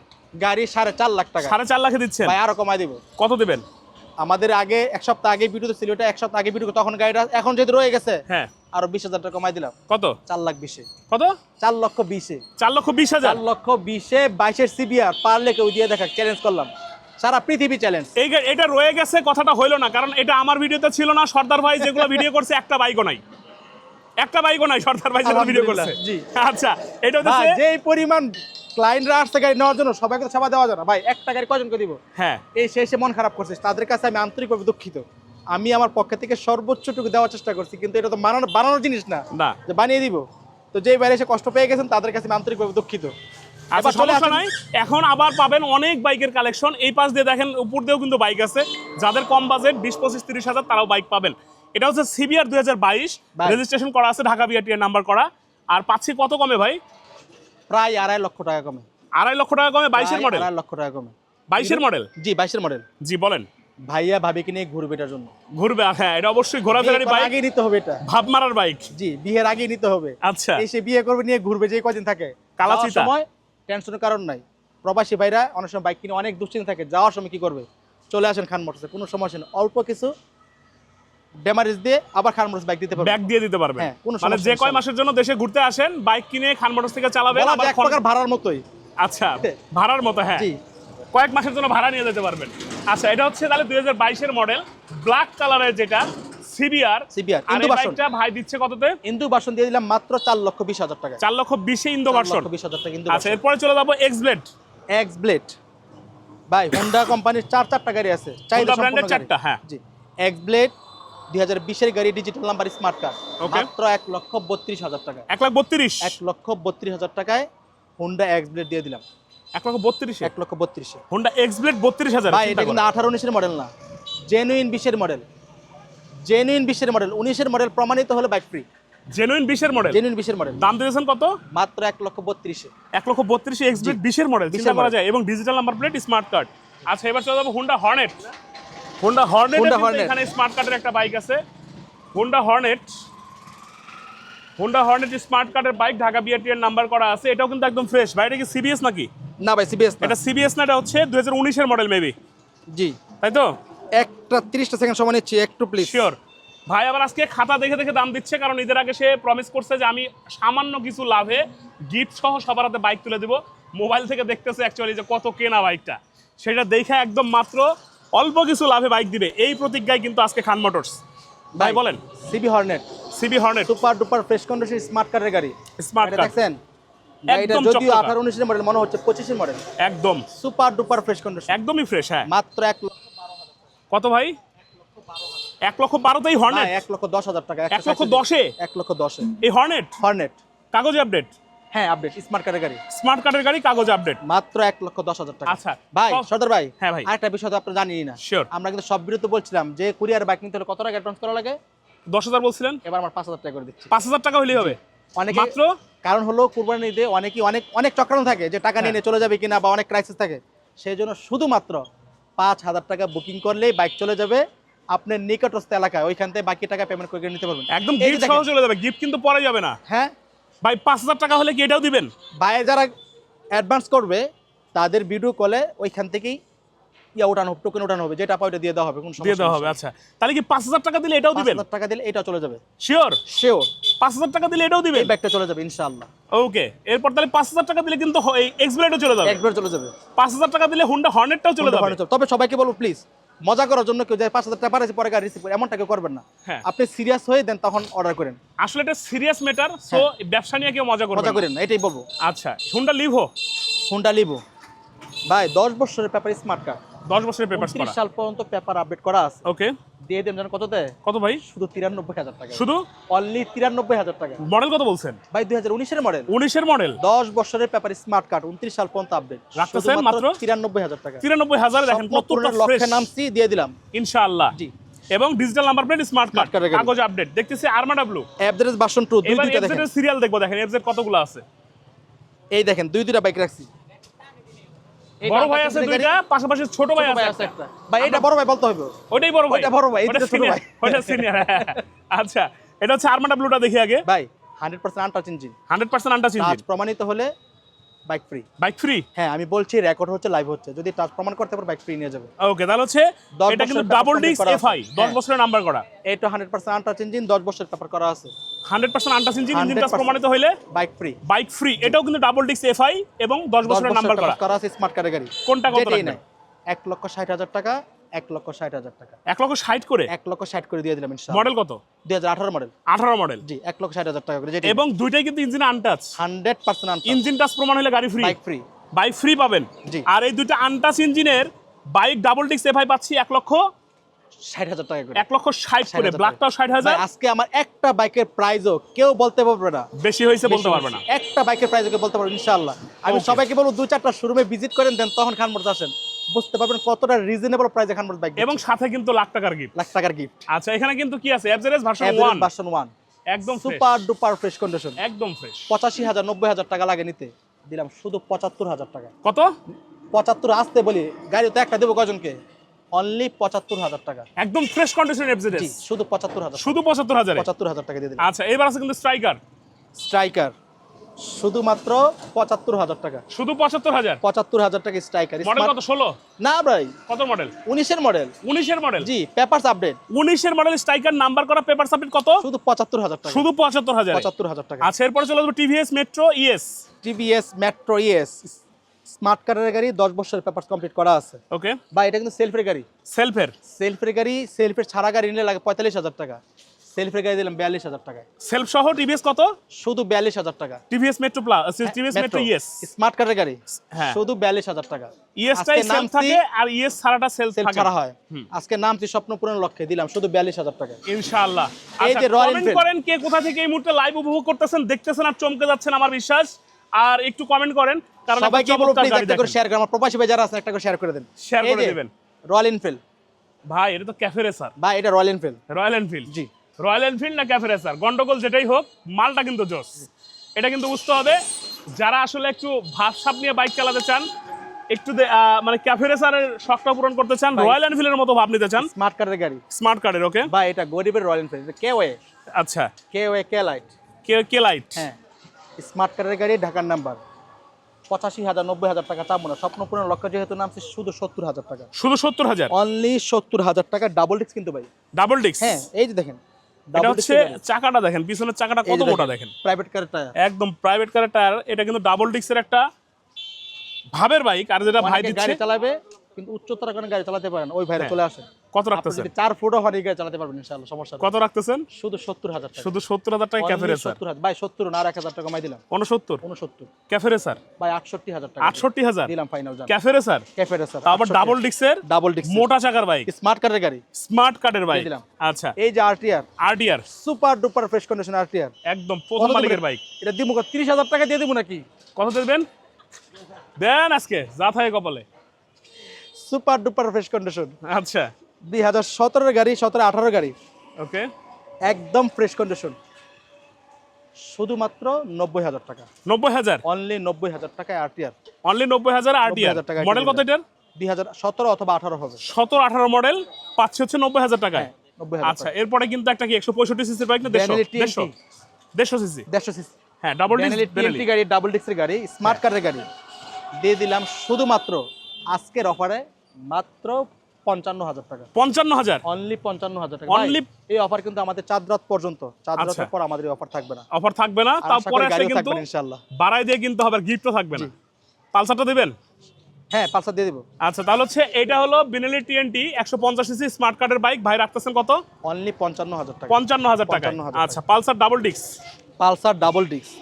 গাড়ি সাড়ে চার লাখ টাকা সাড়ে চার লাখে দিচ্ছেন? ভাই আরও কমাই দিব। কত দেবেন? আমাদের আগে এক সপ্তাহ আগে ভিডিও ছিল এটা এক সপ্তাহ আগে ভিডিও তখন গাড়িটা এখন যেহেতু রয়ে গেছে হ্যাঁ। আরও বিশ হাজার টাকা কমাই দিলাম। কত? চার লাখ বিশে। কত? চার লক্ষ বিশে। চার লক্ষ বিশ হাজার? চার লক্ষ বিশে বাইশের সিবিআর পারলে কেউ দিয়ে দেখা চ্যালেঞ্জ করলাম। সারা পৃথিবী চ্যালেঞ্জ এই এটা রয়ে গেছে কথাটা হইল না কারণ এটা আমার ভিডিওতে ছিল না সর্দার ভাই যেগুলো ভিডিও করছে একটা বাইকও নাই। একটা বাইকও নাই সর্দার ভাই যেগুলো ভিডিও করছে। জি। আচ্ছা এটা হচ্ছে যেই পরিমাণ ক্লায়েন্টরা আসছে গাড়ি নেওয়ার জন্য সবাইকে সেবা দেওয়া যায় না। ভাই একটা গাড়ি কজনকে দিব? হ্যাঁ। এই এসে মন খারাপ করছিস তাদের কাছে আমি আন্তরিকভাবে দুঃখিত। আমি আমার পক্ষ থেকে সর্বোচ্চটুকু দেওয়ার চেষ্টা করছি কিন্তু এটা তো বানানো বানানোর জিনিস না। না। যে বানিয়ে দিব। তো যেই বাইরে এসে কষ্ট পেয়ে গেছেন তাদের কাছে আমি আন্তরিকভাবে দুঃখিত। আচ্ছা সমস্যা নাই। এখন আবার পাবেন অনেক বাইকের কালেকশন এই পাশ দিয়ে দেখেন উপর দিয়েও কিন্তু বাইক আছে। যাদের কম বাজেট বিশ পঁচিশ তিরিশ হাজার তারাও বাইক পাবেন। এটা হচ্ছে সিবিআর দুই হাজার বাইশ। রেজিস্ট্রেশন করা আছে ঢাকা বিআরটিএর নাম্বার করা। আর পাচ্ছি কত কমে ভাই? প্রায় আড়াই লক্ষ টাকা কমে। আড়াই লক্ষ টাকা কমে বাইশের মডেল আড়াই লক্ষ টাকা কমে। বাইশের মডেল জি বাইশের মডেল জি বলেন। ভাইয়া ভাবিকে নিয়ে ঘুরবে এটার জন্য। ঘুরবে হ্যাঁ এটা অবশ্যই ঘোরাফেরারি বিয়ে করার বাইক আগেই নিতে হবে এটা। ভাব মারার বাইক জি বিয়ের আগেই নিতে হবে। আচ্ছা। এসে বিয়ে করবে নিয়ে ঘুরবে যে কদিন থাকে। কালাচিতা। সময় টেনশনের কারণ নাই। প্রবাসী ভাইরা অনেক সময় বাইক কিনে অনেক দুশ্চিন্তা থাকে। যাওয়ার সময় কি করবে? চলে আসেন খান মোটরসে কোনো সমস্যা নেই। অল্প কিছু দিয়ে আবার খান মোটরস বাইক দিতে পারবে। ব্যাগ দিয়ে দিতে পারবেন হ্যাঁ, মানে যে কয় মাসের জন্য দেশে ঘুরতে আসেন বাইক কিনে খান মোটরস থেকে চালাবেন আবার এক প্রকার ভাড়ার মতোই। আচ্ছা ভাড়ার মতো হ্যাঁ। কয়েক মাসের জন্য ভাড়া নিয়ে যেতে পারবেন। আচ্ছা এটা হচ্ছে তাহলে দুই হাজার বাইশের মডেল ব্ল্যাক কালারের যেটা সিবিআর CBR, আর ইন্দু বাইকটা ভাই দিচ্ছে কততে? ইন্দু বাসন দিয়ে দিলাম মাত্র চার লক্ষ বিশ হাজার টাকা। চার লক্ষ বিশে ইন্দো ভার্সন বিশ হাজার টাকা ইন্দু আচ্ছা এরপরে চলে যাব এক্স ব্লেড এক্স ব্লেড ভাই হোন্ডা কোম্পানির চার চারটা গাড়ি আছে। গাড়ি। চারটা, হ্যাঁ। জি। এক্স ব্লেড দুই হাজার বিশের গাড়ি ডিজিটাল নাম্বার স্মার্ট কার্ড মাত্র এক লক্ষ বত্রিশ হাজার টাকা এক লাখ বত্রিশ? এক লক্ষ বত্রিশ হাজার টাকায় হোন্ডা এক্স ব্লেড দিয়ে দিলাম। এক লক্ষ বত্রিশে? এক লক্ষ বত্রিশে। হোন্ডা এক্স ব্লেড বত্রিশ হাজার। ভাই এটা কিন্তু আঠারো উনিশের মডেল না। জেনুইন বিশের মডেল জেনুইন বিশের মডেল উনিশের মডেল প্রমাণিত হলে বাইক ফ্রি জেনুইন বিশের মডেল জেনুইন বিশের মডেল দাম দিয়েছেন কত? মাত্র এক লক্ষ বত্রিশে। এক লক্ষ বত্রিশে এক্স ব্লেড বিশের মডেল 20 চিন্তা করা যায়। এবং digital number plate smart card আচ্ছা এবার চলে যাব হোন্ডা হর্নেট হোন্ডা হর্নেট। এখানে স্মার্ট কার্ডের একটা বাইক আছে। Honda Hornet Honda Hornet smart কার্ডের বাইক ঢাকা বিআরটি এর নাম্বার করা আছে। এটাও কিন্তু একদম ফ্রেশ ভাই এটা কি সিবিএস নাকি? না ভাই সিবিএস এটা সিবিএস না এটা হচ্ছে দুই হাজার মডেল মেবি জি। তাই তো? একটা তিরিশটা সেকেন্ড সময় নিচ্ছি একটু প্লিজ শিওর ভাই আবার আজকে খাতা দেখে দেখে দাম দিচ্ছে কারণ ঈদের আগে সে প্রমিস করছে যে আমি সামান্য কিছু লাভে গিফট সহ সবার হাতে বাইক তুলে দিব। মোবাইল থেকে দেখতেছে অ্যাকচুয়ালি যে কত কেনা বাইকটা সেটা দেখে একদম মাত্র অল্প কিছু লাভে বাইক দিবে। এই প্রতিজ্ঞায় কিন্তু আজকে খান মোটরস। ভাই বলেন। CB Hornet CB Hornet super duper fresh condition smart কারের গাড়ি। স্মার্ট কার দেখছেন? একদম যদিও চকচকা। আঠারো উনিশের মডেল মনে হচ্ছে পঁচিশের মডেল একদম। সুপার ডুপার ফ্রেশ কন্ডিশন একদমই ফ্রেশ হ্যাঁ। মাত্র এক লক্ষ কত ভাই? এক লক্ষ বারোতেই হর্নেট না, এক লক্ষ দশ হাজার টাকা। এক লক্ষ দশে? এক লক্ষ দশে। এই হর্নেট হর্নেট কাগজে আপডেট হ্যাঁ আপডেট স্মার্ট কারের গাড়ি। স্মার্ট কার্ডের গাড়ি কাগজে আপডেট মাত্র এক লক্ষ দশ হাজার টাকা। আচ্ছা। ভাই সদর ভাই হ্যাঁ ভাই। আরেকটা বিষয় তো আপনি জানি না। Sure. আমরা কিন্তু সব বিরুদ্ধে বলছিলাম যে কুরিয়ার বাইক নিতে হলে কত টাকা অ্যাডভান্স করা লাগে? দশ হাজার বলছিলেন? এবার আমার পাঁচ হাজার টাকা করে দিচ্ছি। পাঁচ হাজার টাকা হলেই হবে। অনেকে মাত্র? কারণ হলো কুরবানি ঈদে অনেকেই অনেক অনেক চক্রান্ত থাকে যে টাকা নিয়ে নিয়ে চলে যাবে কিনা বা অনেক ক্রাইসিস থাকে। সেই জন্য শুধুমাত্র পাঁচ হাজার টাকা বুকিং করলেই বাইক চলে যাবে। আপনার নিকটস্থ এলাকায় ওইখান থেকে বাকি টাকা পেমেন্ট করে নিতে পারবেন। একদম গিফট সহ চলে যাবে। গিফট কিন্তু পরে যাবে না। হ্যাঁ ভাই পাঁচ হাজার টাকা হলে কি এটাও দিবেন? বাইরে যারা অ্যাডভান্স করবে তাদের ভিডিও কলে ওইখান থেকেই ইয়া টোকেন হবে যেটা দিয়ে দেওয়া হবে কোন দিয়ে দেওয়া হবে আচ্ছা। তাহলে কি পাঁচ হাজার টাকা দিলে এটাও দিবেন? টাকা দিলে এটা চলে যাবে। শিওর শিওর পাঁচ হাজার টাকা দিলে এটাও দিবেন? এই ব্যাগটা চলে যাবে ইনশাআল্লাহ। ওকে এরপর তাহলে পাঁচ হাজার টাকা দিলে কিন্তু চলে যাবে? চলে যাবে। পাঁচ হাজার টাকা দিলে হুন্ডা হর্নেটটাও চলে যাবে? চলে যাবে তবে সবাইকে বলব প্লিজ মজা করার জন্য কেউ যায় পাঁচ হাজার টাকা পাঠাচ্ছে পরে গাড়ি রিসিভ করে এমনটা কেউ করবেন না। হ্যাঁ। আপনি সিরিয়াস হয়ে দেন তখন অর্ডার করেন। আসলে এটা সিরিয়াস ম্যাটার সো ব্যবসা নিয়ে কেউ মজা করবে হ্যাঁ। মজা করেন না এটাই বলব। আচ্ছা হুন্ডা লিভো হুন্ডা লিভো ভাই দশ বছরের পেপার স্মার্ট কার্ড দশ বছরের পেপার উনত্রিশ সাল পর্যন্ত পেপার আপডেট করা আছে। ওকে দিয়ে দেন জানেন কত দেয়? কত ভাই? শুধু তিরানব্বই হাজার টাকা। শুধু? অনলি তিরানব্বই হাজার টাকা। মডেল কত বলছেন? ভাই দুই হাজার উনিশের মডেল উনিশের মডেল দশ বছরের পেপার স্মার্ট কার্ড উনত্রিশ সাল পর্যন্ত আপডেট রাখতেছেন মাত্র? তিরানব্বই হাজার টাকা। তিরানব্বই হাজার দেখেন স্বপ্ন প্রত্যেকটা পূরণের ফ্রেশ নামছি দিয়ে দিলাম। ইনশাআল্লাহ। জি। এবং digital number plate smart card এর। কাগজ আপডেট দেখতেছি Armada blue average version two দুই এবার দুইটা দেখেন এর সিরিয়াল দেখব দেখেন এফজেড কতগুলো আছে। এই দেখেন দুই দুইটা বাইক রাখছি। বড় ভাই আছে দুইটা পাশাপাশি ছোট ভাই আছে আছে একটা। একটা। ভাই এটা বড় ভাই বলতে হবে। ওইটাই বড় ভাই। ওইটা বড় ভাই, এই ছোট ভাই। ওইটা সিনিয়র আচ্ছা এটা হচ্ছে আরমাডা ব্লুটা দেখি আগে। ভাই hundred percent untouch engine touch engine প্রমাণিত হলে বাইক ফ্রি বাইক ফ্রি হ্যাঁ আমি বলছি রেকর্ড হচ্ছে লাইভ হচ্ছে। যদি টাচ প্রমাণ করতে পারো বাইক ফ্রি নিয়ে যাবে। ওকে তাহলে হচ্ছে দশ এটা কিন্তু বছরের ডাবল ডিস্ক এফআই হ্যাঁ। বছরের নাম্বার করা। এই তো হান্ড্রেড পার্সেন্ট আনটাচ ইঞ্জিন দশ বছর পেপার করা আছে। Hundred percent untouch engine engine 100% প্রমাণিত হইলে বাইক ফ্রি বাইক ফ্রি এটাও কিন্তু ডাবল ডিস্ক এফআই এবং দশ বছরের নাম্বার করা। করা আছে স্মার্ট গাড়ি কোনটা কত যেটাই এক লক্ষ ষাট হাজার টাকা এক লক্ষ ষাট হাজার টাকা। এক লক্ষ ষাট করে? এক লক্ষ ষাট করে দিয়ে দিলাম মডেল কত? দুই হাজার আঠারো মডেল আঠারো মডেল জি এক লক্ষ ষাট হাজার টাকা করে এবং দুইটাই কিন্তু engine untouch hundred percent engine touch প্রমাণ হলে গাড়ি free bike free bike free পাবেন। জি। আর এই দুইটা আনটাচ ইঞ্জিনের বাইক ডাবল ডিস্ক এফআই পাচ্ছি এক লক্ষ ষাট হাজার টাকা করে। এক লক্ষ ষাট করে 60,000 ব্ল্যাকটাও ষাট হাজার। আজকে আমার একটা বাইকের প্রাইজও কেউ বলতে পারবে না। বেশি হয়েছে বলতে পারবে না। একটা বাইকের প্রাইস ওকে বলতে পারব ইনশাআল্লাহ। আমি সবাইকে বলব দুই চারটা শোরুমে ভিজিট করেন দেন তখন খান মোটরস আসেন বুঝতে পারবেন কতটা রিজনেবল প্রাইসে খান মোটরস বাইক এবং সাথে কিন্তু লাখ টাকার গিফট লাখ টাকার গিফট আচ্ছা এখানে কিন্তু কি আছে? FZS version one version one একদম সুপার ডুপার ফ্রেশ কন্ডিশন একদম ফ্রেশ পঁচাশি হাজার নব্বই হাজার টাকা লাগে নিতে। দিলাম শুধু পঁচাত্তর হাজার টাকা। কত? পঁচাত্তর আসতে বলি গাড়ি তো একটা দেবো কজনকে। অনলি পঁচাত্তর হাজার টাকা। একদম ফ্রেশ কন্ডিশন জি এফজেডএস শুধু পঁচাত্তর হাজার শুধু পঁচাত্তর হাজারে? পঁচাত্তর হাজার টাকা দিয়ে দিলাম। আচ্ছা এবার আছে কিন্তু স্ট্রাইকার স্ট্রাইকার শুধুমাত্র পঁচাত্তর হাজার টাকা। শুধু পঁচাত্তর হাজার? পঁচাত্তর হাজার টাকা স্ট্রাইকার মডেল কত? ষোলো? না ভাই কত মডেল উনিশের মডেল উনিশের মডেল জি পেপারস আপডেট উনিশের মডেল স্ট্রাইকার নাম্বার করা পেপার সাবমিট কত? শুধু পঁচাত্তর হাজার টাকা। শুধু পঁচাত্তর হাজার? পঁচাত্তর হাজার টাকা। আচ্ছা এরপরে চলে আসব TVS Metro ES TVS Metro ES smart কারের গাড়ি দশ বছরের পেপার কমপ্লিট করা আছে। ওকে বা এটা কিন্তু সেলফের গাড়ি। সেলফের সেলফের গাড়ি সেলফের ছাড়া গাড়ি নিলে লাগে পঁয়তাল্লিশ হাজার টাকা। সেলফের গাড়ি দিলাম বিয়াল্লিশ হাজার টাকা সেলফ সহ টিভিএস কত? শুধু বিয়াল্লিশ হাজার টাকা। TVS Metro plus TVS Metro ES smart কারের গাড়ি। হ্যাঁ। শুধু বিয়াল্লিশ হাজার টাকা। ইএসটাই আজকে সেলফ থাকে আর ইএস ছাড়াটা সেলফ সেল থাকে। ছাড়া হয়। আজকে নামছি স্বপ্ন পূরণ লক্ষ্যে দিলাম শুধু বিয়াল্লিশ হাজার টাকা। ইনশাআল্লাহ। এই আচ্ছা যে কমেন্ট Enfield। করেন কে কোথা থেকে এই মুহূর্তে লাইভ উপভোগ করতেছেন দেখতেছেন আর চমকে যাচ্ছেন আমার বিশ্বাস। আর একটু কমেন্ট করেন কারণ সবাইকে চমৎকার প্লিজ একটা করে শেয়ার করে আমার প্রবাসী ভাই যারা আছেন একটা করে শেয়ার করে দেন। এই করে দিবেন। রয়্যাল এনফিল্ড ভাই এটা তো ক্যাফে রেসার বা এটা রয়্যাল এনফিল্ড রয়্যাল এনফিল্ড জি। রয়্যাল এনফিল্ড না ক্যাফে রেসার গন্ডগোল যেটাই হোক মালটা কিন্তু জোস। এটা কিন্তু বুঝতে হবে যারা আসলে একটু ভাবসাব নিয়ে বাইক চালাতে চান একটু মানে ক্যাফে রেসারের শখটা পূরণ করতে চান রয়্যাল এনফিল্ডের মতো ভাব নিতে চান। স্মার্ট কারের গাড়ি। স্মার্ট কার্ডের ওকে ভাই এটা গরিবের রয়্যাল এনফিল্ড কে ওয়ে আচ্ছা। Keeway K light K K light হ্যাঁ। স্মার্ট কারের গাড়ি ঢাকার নাম্বার। পঁচাশি হাজার নব্বই হাজার টাকা চাবো না। স্বপ্ন পূরণ লক্ষ্য যেহেতু নামছে শুধু সত্তর হাজার টাকা। শুধু সত্তর হাজার? অনলি সত্তর হাজার টাকা ডাবল ডিস্ক কিন্তু ভাই। ডাবল ডিস্ক হ্যাঁ এই যে দেখেন এটা হচ্ছে চাকাটা দেখেন পিছনের চাকাটা কত মোটা দেখেন প্রাইভেট কারের টায়ার একদম প্রাইভেট কারের টায়ার এটা কিন্তু ডাবল ডিস্কের একটা ভাবের বাইক আর যেটা ভাই দিচ্ছে গাড়ি চালাবে কিন্তু উচ্চতর কারণে গাড়ি চালাতে পারেন ওই ভাইরা হ্যাঁ। চলে আসেন কত রাখতেছেন? যদি চার ফুটও হয় এই চালাতে পারবেন ইনশাআল্লাহ সমস্যা কত রাখতেছেন? শুধু সত্তর হাজার টাকা। শুধু সত্তর হাজার টাকা ক্যাফে Only রেসার 70,000 ভাই সত্তর না আর এক হাজার টাকা কমাই দিলাম। ভাই আটষট্টি হাজার টাকা। আটষট্টি হাজার? দিলাম ফাইনাল জান আবার ডাবল ডিস্কের ডাবল ডিস্ক মোটা চাকার বাইক স্মার্ট কারের গাড়ি। স্মার্ট কার্ডের বাইক দিলাম। আচ্ছা। এই যে RTR RDR super duper fresh condition RTR একদম প্রথম মালিকের বাইক এটা দিব তিরিশ হাজার টাকা দিয়ে দিব নাকি? কত দেবেন? দেন আজকে যা থাকে কপালে। সুপার ডুপার ফ্রেশ কন্ডিশন আচ্ছা। দুই হাজার সতেরোর গাড়ি সতেরো আঠারো গাড়ি। ওকে একদম ফ্রেশ কন্ডিশন শুধুমাত্র নব্বই হাজার টাকা। নব্বই হাজার? অনলি নব্বই হাজার টাকায় আরটিআর অনলি নব্বই হাজার আরডিআর 90,000 টাকা মডেল কত এটার? দুই হাজার সতেরো অথবা আঠারো হবে। সতেরো আঠারো মডেল পাচ্ছে হচ্ছে নব্বই হাজার টাকায়? হ্যাঁ, আচ্ছা এরপরে কিন্তু একটা কি একশো পঁয়ষট্টি সিসির বাইক না দেড়শো? দেড়শো? দেড়শো সিসি দেড়শো সিসি হ্যাঁ ডাবল টিএমটি গাড়ি ডাবল ডিস্কের গাড়ি স্মার্ট কারের গাড়ি। দিয়ে দিলাম শুধুমাত্র আজকের অফারে মাত্র পঞ্চান্ন হাজার টাকা। পঞ্চান্ন হাজার অনলি পঞ্চান্ন হাজার টাকা। Only- Only এই অফার কিন্তু আমাদের চাঁদ রাত পর্যন্ত। চাঁদ আচ্ছা। রাতের পর আমাদের অফার থাকবে না। অফার থাকবে না। তারপরে আসলে কিন্তু ইনশাল্লাহ বাড়াই দিয়ে কিন্তু হবে গিফটও থাকবে না। পালসারটা দিবেন? হ্যাঁ পালসার দিয়ে দিব। আচ্ছা তাহলে হচ্ছে এটা হলো বিনেলি টিএনটি একশো পঞ্চাশ সিসি স্মার্ট কার্ডের বাইক ভাই রাখতেছেন কত? অনলি পঞ্চান্ন হাজার টাকা। পঞ্চান্ন হাজার টাকা আচ্ছা Pulsar double disc Pulsar double disc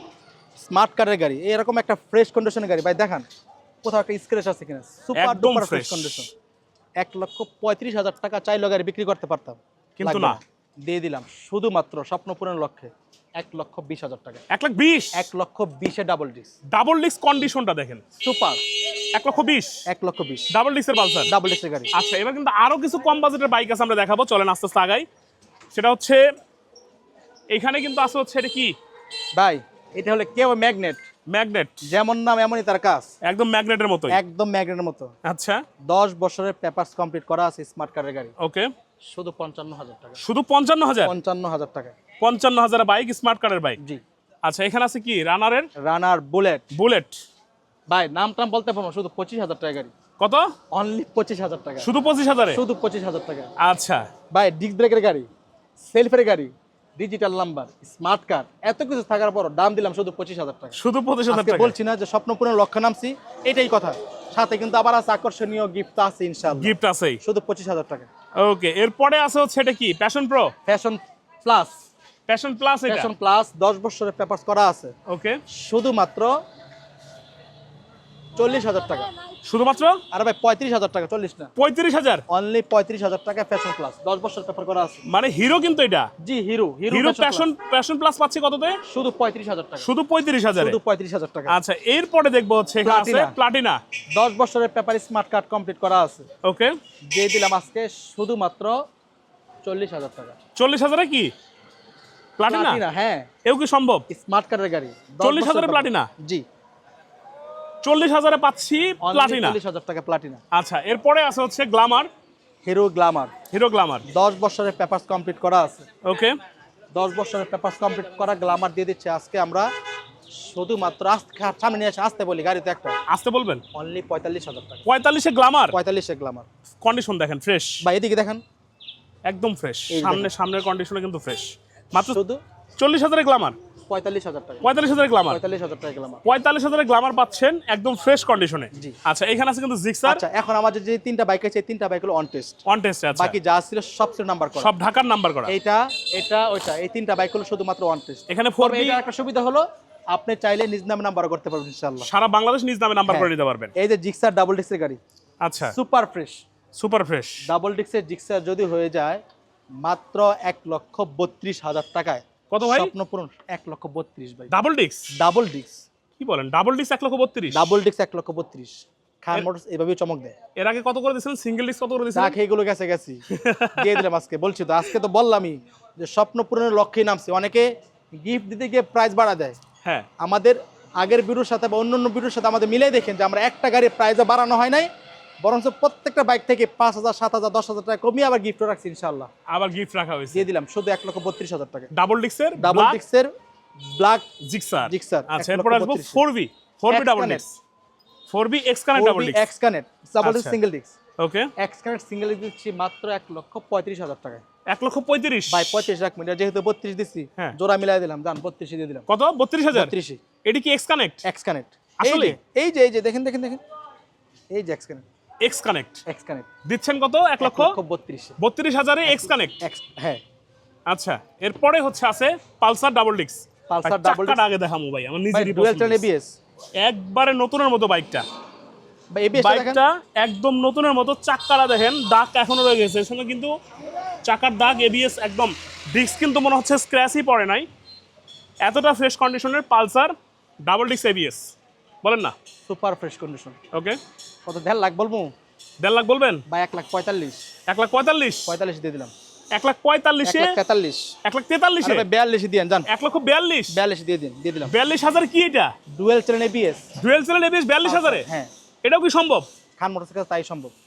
smart কারের গাড়ি। এরকম একটা ফ্রেশ কন্ডিশনের গাড়ি। ভাই দেখান। কোথাও একটা স্ক্র্যাচ আছে কিনা। সুপার ডুপার ফ্রেশ কন্ডিশন এক লক্ষ পঁয়ত্রিশ হাজার টাকা চাইলে গাড়ি বিক্রি করতে পারতাম। কিন্তু না। দিয়ে দিলাম। শুধুমাত্র স্বপ্ন পূরণ লক্ষ্যে এক লক্ষ বিশ হাজার টাকা। এক লাখ বিশ? এক লক্ষ বিশে ডাবল ডিস্ক ডাবল ডিস্ক কন্ডিশনটা দেখেন। সুপার এক লক্ষ বিশ? এক লক্ষ বিশ। ডাবল ডিস্কের পালসার ডাবল ডিস্কের গাড়ি। আচ্ছা এবার কিন্তু আরও কিছু কম বাজেটের বাইক আছে আমরা দেখাবো। চলেন আস্তে আস্তে আগাই। সেটা হচ্ছে এখানে কিন্তু আছে হচ্ছে এটা কি? ভাই এটা হলো কেউ ম্যাগনেট। ম্যাগনেট। যেমন নাম এমনই তার কাজ। একদম ম্যাগনেটের মতোই। একদম ম্যাগনেটের মতো। আচ্ছা। দশ বছরের পেপারস কমপ্লিট করা আছে স্মার্ট কারের গাড়ি। ওকে। শুধু পঞ্চান্ন হাজার টাকা। শুধু পঞ্চান্ন হাজার? পঞ্চান্ন হাজার টাকা। পঞ্চান্ন হাজার বাইক স্মার্ট কারের বাইক? জি। আচ্ছা এখানে আছে কি? রানারের? Runner bullet. বুলেট। ভাই নাম টাম বলতে পারব শুধু পঁচিশ হাজার টাকা গাড়ি। কত? অনলি পঁচিশ হাজার টাকা। শুধু পঁচিশ হাজারে? শুধু পঁচিশ হাজার টাকা। আচ্ছা। ভাই ডিস্ক ব্রেকের গাড়ি সেলফের গাড়ি ডিজিটাল নাম্বার স্মার্ট কার্ড এত কিছু থাকার পর দাম দিলাম শুধু পঁচিশ হাজার টাকা। শুধু পঁচিশ হাজার টাকা। বলছি না যে স্বপ্নপূরণ লক্ষ্য নামছি এটাই কথা। সাথে কিন্তু আবার আছে আকর্ষণীয় গিফট আছে ইনশাল্লাহ গিফট আছে শুধু পঁচিশ হাজার টাকা। ওকে এরপরে আছে হচ্ছে এটা কি? Passion Pro Passion Plus Passion Plus এটা? ফ্যাশন প্লাস দশ বছরের পেপার করা আছে। ওকে শুধুমাত্র চল্লিশ হাজার টাকা। শুধুমাত্র? আর ভাই পঁয়ত্রিশ হাজার টাকা চল্লিশ না। পঁয়ত্রিশ হাজার? অনলি পঁয়ত্রিশ হাজার টাকা ফ্যাশন প্লাস দশ বছর পেপার করা আছে। মানে হিরো কিন্তু এটা? জি Hero Hero Hero Passion Passion Plus পাচ্ছি কততে? শুধু পঁয়ত্রিশ হাজার টাকা। শুধু পঁয়ত্রিশ হাজারে? শুধু পঁয়ত্রিশ হাজার টাকা। আচ্ছা এরপরে দেখব হচ্ছে এখানে আছে প্লাটিনা দশ বছরের পেপার স্মার্ট কার্ড কমপ্লিট করা আছে। ওকে দিয়ে দিলাম আজকে শুধুমাত্র চল্লিশ হাজার টাকা। চল্লিশ হাজারে কি? প্লাটিনা হ্যাঁ। এও কি সম্ভব? স্মার্ট কার্ডের গাড়ি। 40 হাজারে প্লাটিনা? জি। চল্লিশ হাজারে পাচ্ছি প্লাটিনা। চল্লিশ হাজার টাকা প্লাটিনা। আচ্ছা এরপরে আছে হচ্ছে Glamour. Hero Glamour. Hero Glamour. দশ বছরের পেপারস কমপ্লিট করা আছে। ওকে দশ বছরের পেপারস কমপ্লিট করা গ্লামার দিয়ে দিচ্ছে আজকে আমরা শুধুমাত্র আস্তে সামনে নিয়ে আসে আসতে বলি গাড়িতে একটা। আসতে বলবেন? অনলি পঁয়তাল্লিশ হাজার টাকা। পঁয়তাল্লিশে গ্লামার? পঁয়তাল্লিশে গ্লামার। কন্ডিশন দেখেন ফ্রেশ বা এদিকে দেখেন। একদম ফ্রেশ সামনে সামনের কন্ডিশনে কিন্তু ফ্রেশ মাত্র শুধু চল্লিশ হাজারের গ্লামার। পঁয়তাল্লিশ হাজার টাকা। পঁয়তাল্লিশ হাজারের গ্লামার পঁয়তাল্লিশ হাজার টাকা গ্লামার পঁয়তাল্লিশ হাজারের গ্লামার পাচ্ছেন একদম ফ্রেশ কন্ডিশনে জি। আচ্ছা এখানে আছে কিন্তু জিক্সার আচ্ছা এখন আমাদের যে তিনটা বাইক আছে তিনটা বাইক হলো অন টেস্ট অন টেস্ট আছে বাকি যা ছিল সব ছিল নাম্বার করা। সব ঢাকার নাম্বার করা। এইটা এটা ওইটা এই তিনটা বাইক হলো শুধুমাত্র ওয়ান টেস্ট এখানে ফোর তবে একটা সুবিধা হলো আপনি চাইলে নিজ নামে নাম্বার করতে পারবেন ইনশাআল্লাহ। সারা বাংলাদেশ নিজ নামে নাম্বার হ্যাঁ। করে নিতে পারবেন। এই যে জিক্সার ডাবল ডিক্সের গাড়ি। আচ্ছা। Super fresh super fresh double ডিক্সের Gixxer যদি হয়ে যায় মাত্র এক লক্ষ বত্রিশ হাজার টাকায়। কত ভাই? স্বপ্ন পূরণ এক লক্ষ বত্রিশ ভাই। ডাবল ডিক্স ডাবল ডিক্স কি বলেন? ডাবল ডিক্স এক লক্ষ বত্রিশ? ডাবল ডিক্স এক লক্ষ বত্রিশ। খান মোটরস এভাবেই চমক দেয়। এর আগে কত করে দিয়েছিলেন? সিঙ্গেল ডিক্স কত করে দিয়েছিলেন? এগুলো গেছে গেছি। দিয়ে দিলাম আজকে। বলছি তো আজকে তো বললামই যে স্বপ্ন পূরণের লক্ষ্যে নামছে। অনেকে গিফট দিতে গিয়ে প্রাইস বাড়া দেয়। হ্যাঁ। আমাদের আগের বিরুর সাথে বা অন্য অন্য বিরুর সাথে আমাদের মিলে দেখেন যে আমরা একটা গাড়ির প্রাইসও বাড়ানো হয় নাই বরঞ্চ প্রত্যেকটা বাইক থেকে পাঁচ হাজার সাত হাজার দশ হাজার টাকা কমিয়ে আবার গিফট রাখছি ইনশাল্লাহ আবার গিফট রাখা হয়েছে। দিয়ে দিলাম শুধু এক লক্ষ বত্রিশ হাজার টাকা। Double ডিক্সের double ডিক্সের black Gixxer Gixxer, আচ্ছা এরপর আসব four B four B double ডিক্স four B x connect double ডিক্স এক্স কানেক্ট ডাবল ডিক্স। সিঙ্গেল ডিক্স ওকে এক্স কানেক্ট সিঙ্গেল ডিক্স দিচ্ছি মাত্র এক লক্ষ পঁয়ত্রিশ হাজার টাকায়। এক লক্ষ পঁয়ত্রিশ। ভাই পঁয়ত্রিশ লাখ মিটার যেহেতু বত্রিশ দিচ্ছি হ্যাঁ। জোড়া মিলাই দিলাম জান বত্রিশে দিয়ে দিলাম। কত? বত্রিশ হাজার? বত্রিশে এটি কি এক্স কানেক্ট এক্স কানেক্ট আসলেই? এই যে এই যে দেখেন দেখেন দেখেন। এই যে X connect X connect X connect দিচ্ছেন কত? এক লক্ষ? বত্রিশে। বত্রিশ হাজারে এক্স কানেক্ট হ্যাঁ। আচ্ছা এরপরে হচ্ছে আছে পালসার ডাবল ডিক্স Pulsar double disc। আগে দেখামু ভাই আমার নিজেরই ডুয়েল চ্যানেল এবিএস একবারে নতুনের মতো বাইকটা। বাইকটা একদম নতুনের মতো চাক্কাটা দেখেন দাগ এখনও রয়ে গেছে। সঙ্গে কিন্তু চাকার দাগ এবিএস একদম ডিস্ক কিন্তু মনে হচ্ছে স্ক্র্যাচই পড়ে নাই। এতটা ফ্রেশ কন্ডিশনের পালসার ডাবল ডিস্ক এবিএস বলেন না। Super fresh condition. ওকে। কত দেড় লাখ বলব? দেড় লাখ বলবেন? বা এক লাখ পঁয়তাল্লিশ। এক লাখ পঁয়তাল্লিশ? পঁয়তাল্লিশ দিয়ে দিলাম। এক লাখ পঁয়তাল্লিশে? তেতাল্লিশ। এক লাখ তেতাল্লিশে? বিয়াল্লিশ দিয়ে যান। এক লক্ষ বিয়াল্লিশ? বিয়াল্লিশ দিয়ে দিন দিয়ে দিলাম। বিয়াল্লিশ হাজার কি এটা? Dual channel ABS dual channel ABS বিয়াল্লিশ হাজারে? হ্যাঁ। এটাও কি সম্ভব? খান মোটরসাইকেল তাই সম্ভব।